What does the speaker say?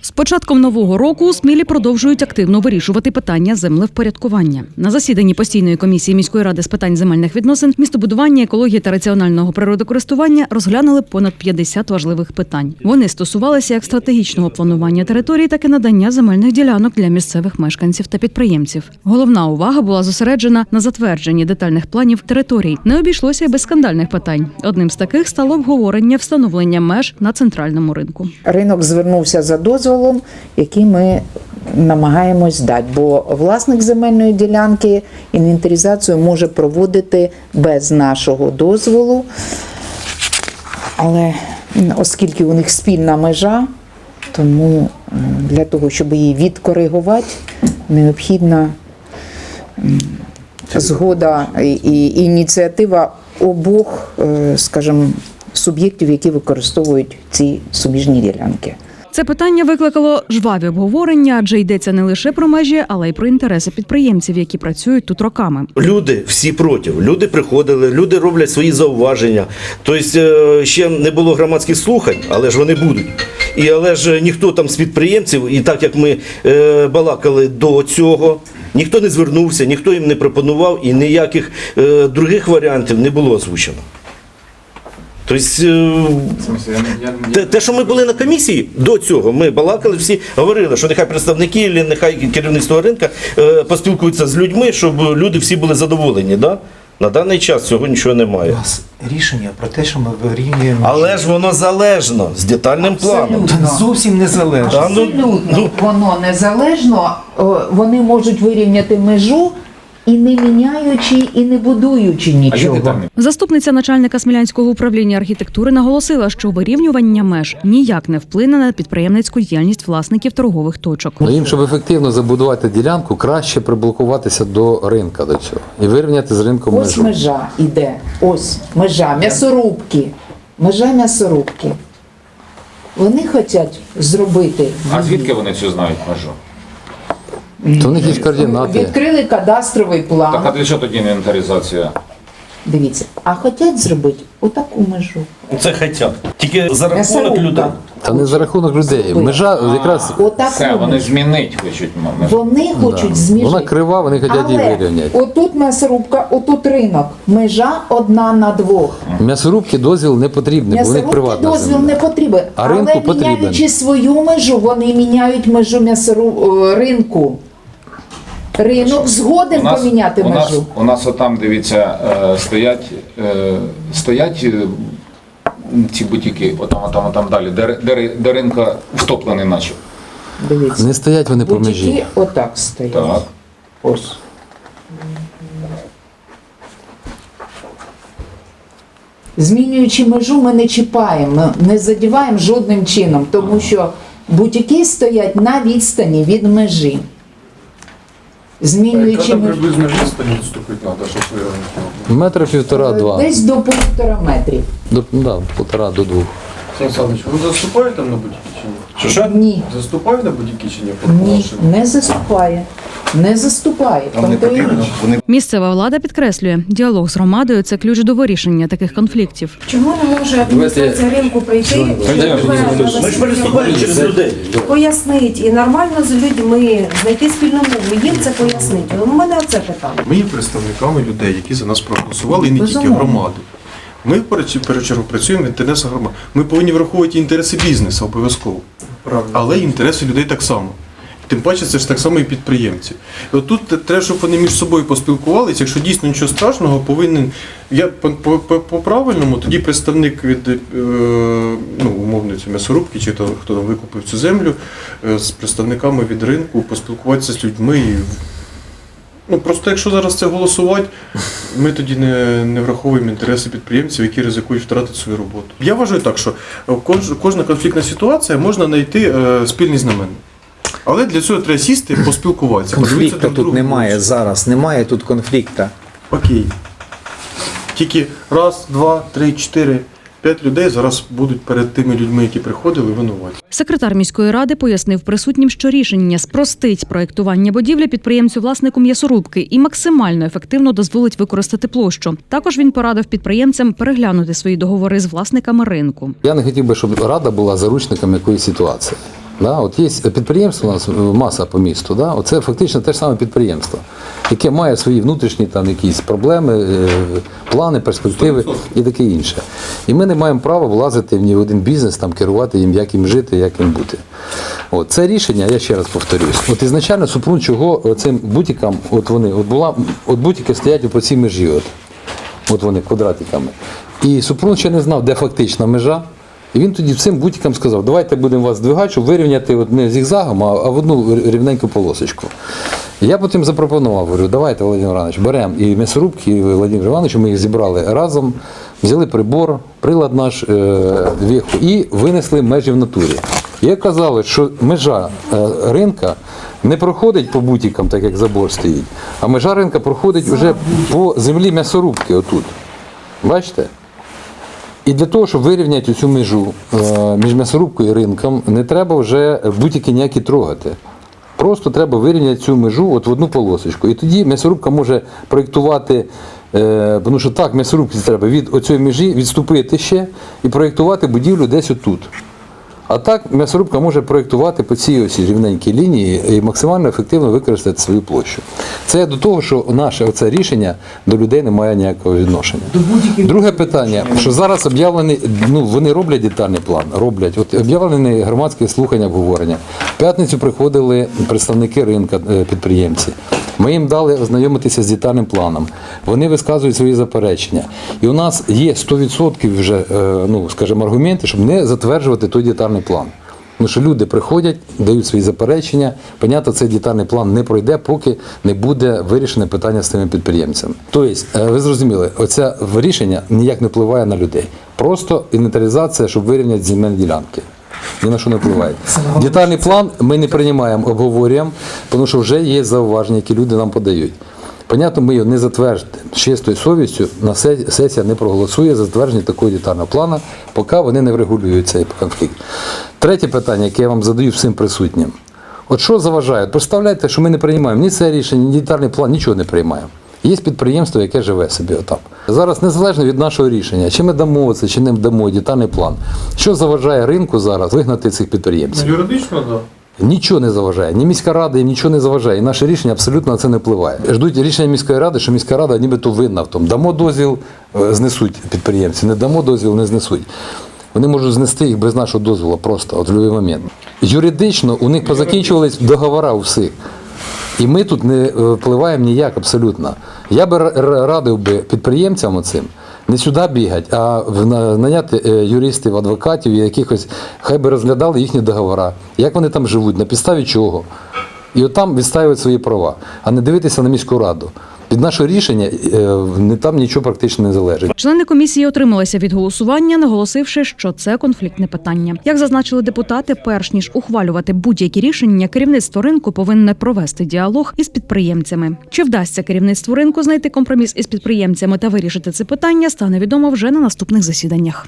З початком нового року у Смілі продовжують активно вирішувати питання землевпорядкування. На засіданні постійної комісії міської ради з питань земельних відносин, містобудування, екології та раціонального природокористування розглянули понад 50 важливих питань. Вони стосувалися як стратегічного планування території, так і надання земельних ділянок для місцевих мешканців та підприємців. Головна увага була зосереджена на затвердженні детальних планів територій. Не обійшлося й без скандальних питань. Одним з таких стало обговорення встановлення меж на центральному ринку. Ринок звернувся за дозволом, який ми намагаємось дати, бо власник земельної ділянки інвентаризацію може проводити без нашого дозволу. Але оскільки у них спільна межа, тому для того, щоб її відкоригувати, необхідна згода і, ініціатива обох, е, скажімо, суб'єктів, які використовують ці суміжні ділянки. Це питання викликало жваві обговорення, адже йдеться не лише про межі, але й про інтереси підприємців, які працюють тут роками. Люди всі проти. Люди приходили, люди роблять свої зауваження. Тобто е, ще не було громадських слухань, але ж вони будуть. І але ж ніхто там з підприємців, і так як ми е, балакали до цього, ніхто не звернувся, ніхто їм не пропонував, і ніяких е, других варіантів не було озвучено. Тобто, е, те, те, що ми були на комісії до цього, ми балакали, всі говорили, що нехай представники, нехай керівництво ринка е, поспілкуються з людьми, щоб люди всі були задоволені. Да? На даний час цього нічого У немає. нас рішення про те, що ми вирівнюємо. Але ж воно залежно з детальним планом. Зовсім не залежно. Ну, Абсолютно ну. воно незалежно, вони можуть вирівняти межу і не міняючи, і не будуючи нічого. Заступниця начальника Смілянського управління архітектури наголосила, що вирівнювання меж ніяк не вплине на підприємницьку діяльність власників торгових точок. Ну, їм, щоб ефективно забудувати ділянку, краще приблокуватися до ринка до цього і вирівняти з ринком Ось межу. межа іде. Ось межа, м'ясорубки. Межа м'ясорубки. Вони хочуть зробити. А звідки вони цю знають межу? То в них є координати. Відкрили кадастровий план. Так а для чого тоді інвентаризація? Дивіться, а хочуть зробити отаку межу. Це хочуть. Тільки за рахунок людей. Та не за рахунок людей. Межа якраз Отаку Все, вони межу. змінить хочуть межу. Вони хочуть да. змінити. вона крива, вони хочуть її Але вирівняти. отут м'ясорубка, отут ринок. Межа одна на двох. М'ясорубки дозвіл не потрібний, бо в них М'ясорубки приватна дозвіл земля. не потрібен. А ринку Але потрібен. міняючи свою межу, вони міняють межу м'ясору... е, ринку. Ринок згоден поміняти у нас, межу. у нас отам, дивіться, е, стоять, е, стоять е, ці бутіки, отам, отам, отам далі, де, де, де ринка втоплений наче. Дивіться. Не стоять вони по межі. Бутики отак стоять. Так. Ось. Змінюючи межу, ми не чіпаємо, ми не задіваємо жодним чином, тому що бутики стоять на відстані від межі. Змінюючи ми- приблизно відстань відступити треба, щоб? Метра півтора-два. десь до півтора метрів. До, да, полтора до двох. Сан Саныч, ви заступаєте на будь-які чи ні? Що що? Ні, Заступає на будь-які чи ні? ні, не заступає. Не заступає. Там не потрібно. Вони Місцева влада підкреслює, діалог з громадою це ключ до вирішення таких конфліктів. Чому не може адміністрація ринку прийти і Ми ж переступаємо через людей. пояснити і нормально з людьми знайти спільну мову, їм це пояснити. У мене оце питання. Ми є представниками людей, які за нас проголосували, і не тільки Безумовно. громади. Ми в першу першу чергу працюємо в інтересах громад. Ми повинні враховувати інтереси бізнесу обов'язково. Але інтереси людей так само. Тим паче це ж так само і підприємці. І от тут треба, щоб вони між собою поспілкувалися. Якщо дійсно нічого страшного, повинен. Я по, по, по, тоді представник від е, ну, умовної м'ясорубки, чи то, хто там викупив цю землю, е, з представниками від ринку, поспілкуватися з людьми і Ну просто якщо зараз це голосувати, ми тоді не, не враховуємо інтереси підприємців, які ризикують втратити свою роботу. Я вважаю так, що кож, кожна конфліктна ситуація можна знайти е, спільний знаменник. Але для цього треба сісти, поспілкуватися. Конфлікту друг тут немає зараз, немає тут конфлікту. Окей. Тільки раз, два, три, чотири, п'ять людей зараз будуть перед тими людьми, які приходили, винуваті. Секретар міської ради пояснив присутнім, що рішення спростить проектування будівлі підприємцю власнику м'ясорубки і максимально ефективно дозволить використати площу. Також він порадив підприємцям переглянути свої договори з власниками ринку. Я не хотів би, щоб рада була заручником якоїсь ситуації. Да? От є підприємство у нас е, маса по місту, да? Оце фактично те ж саме підприємство, яке має свої внутрішні там якісь проблеми, е, плани, перспективи і таке інше. І ми не маємо права влазити в ні в один бізнес, там керувати їм, як їм жити, як їм бути. От це рішення, я ще раз повторюсь. От ізначально Супрун чого цим бутікам, от вони, от була, от бутики стоять по цій межі. От. От вони квадратиками. І Супрун ще не знав, де фактична межа. І він тоді цим бутикам сказав, давайте будемо вас здвигати, щоб вирівняти от не зігзагом, а в одну рівненьку полосочку. Я потім запропонував, говорю, давайте, Володимир Іванович, беремо і м'ясорубки, і Володимир Іванович, ми їх зібрали разом, взяли прибор, прилад наш е, віху і винесли межі в натурі. І оказали, що межа е, ринка не проходить по бутикам, так як забор стоїть, а межа ринка проходить вже по землі м'ясорубки отут. Бачите? І для того, щоб вирівняти цю межу е, між м'ясорубкою і ринком, не треба вже будь-які ніякі трогати. Просто треба вирівняти цю межу от в одну полосочку. І тоді м'ясорубка може проєктувати, е, тому що так, м'ясорубці треба від оцієї межі відступити ще і проєктувати будівлю десь отут. А так м'ясорубка може проєктувати по цій осі рівненькій лінії і максимально ефективно використати свою площу. Це до того, що наше оце рішення до людей не має ніякого відношення. Друге питання, що зараз об'явлений, ну вони роблять детальний план, роблять. От об'явлені громадські слухання, обговорення. В п'ятницю приходили представники ринка, е, підприємці. Ми їм дали ознайомитися з детальним планом. Вони висказують свої заперечення. І у нас є 100% вже, е, ну, скажімо, аргументи, щоб не затверджувати той детальний план. Тому що люди приходять, дають свої заперечення. Понятно, цей детальний план не пройде, поки не буде вирішене питання з тими підприємцями. Тобто, е, ви зрозуміли, оце рішення ніяк не впливає на людей. Просто інвентаризація, щоб вирівняти земельні ділянки. Ні на що не впливає. Детальний план ми не приймаємо, обговорюємо, тому що вже є зауваження, які люди нам подають. Понятно, ми його не затвердимо з чистою совістю, на сесія не проголосує за затвердження такого детального плану, поки вони не врегулюють цей конфлікт. Третє питання, яке я вам задаю всім присутнім. От що заважає? Представляєте, що ми не приймаємо ні це рішення, ні детальний план, нічого не приймаємо. Є підприємство, яке живе собі отам. Зараз незалежно від нашого рішення, чи ми дамо це, чи не дамо детальний план. Що заважає ринку зараз вигнати цих підприємців? Юридично, так. Нічого не заважає. Ні міська рада їм нічого не заважає. І наше рішення абсолютно на це не впливає. Ждуть рішення міської ради, що міська рада нібито винна в тому. Дамо дозвіл, е, знесуть підприємці, не дамо дозвіл, не знесуть. Вони можуть знести їх без нашого дозволу просто от в будь-який момент. Юридично у них позакінчувались договори у всіх. І ми тут не е, впливаємо ніяк абсолютно. Я би ра- ра- радив би підприємцям оцим не сюди бігати, а наняти е, юристів, адвокатів і якихось, хай би розглядали їхні договори, як вони там живуть, на підставі чого. І от там відстаювати свої права, а не дивитися на міську раду. Від нашого рішення е, не там нічого практично не залежить. Члени комісії отрималися від голосування, наголосивши, що це конфліктне питання. Як зазначили депутати, перш ніж ухвалювати будь-які рішення, керівництво ринку повинне провести діалог із підприємцями. Чи вдасться керівництву ринку знайти компроміс із підприємцями та вирішити це питання, стане відомо вже на наступних засіданнях.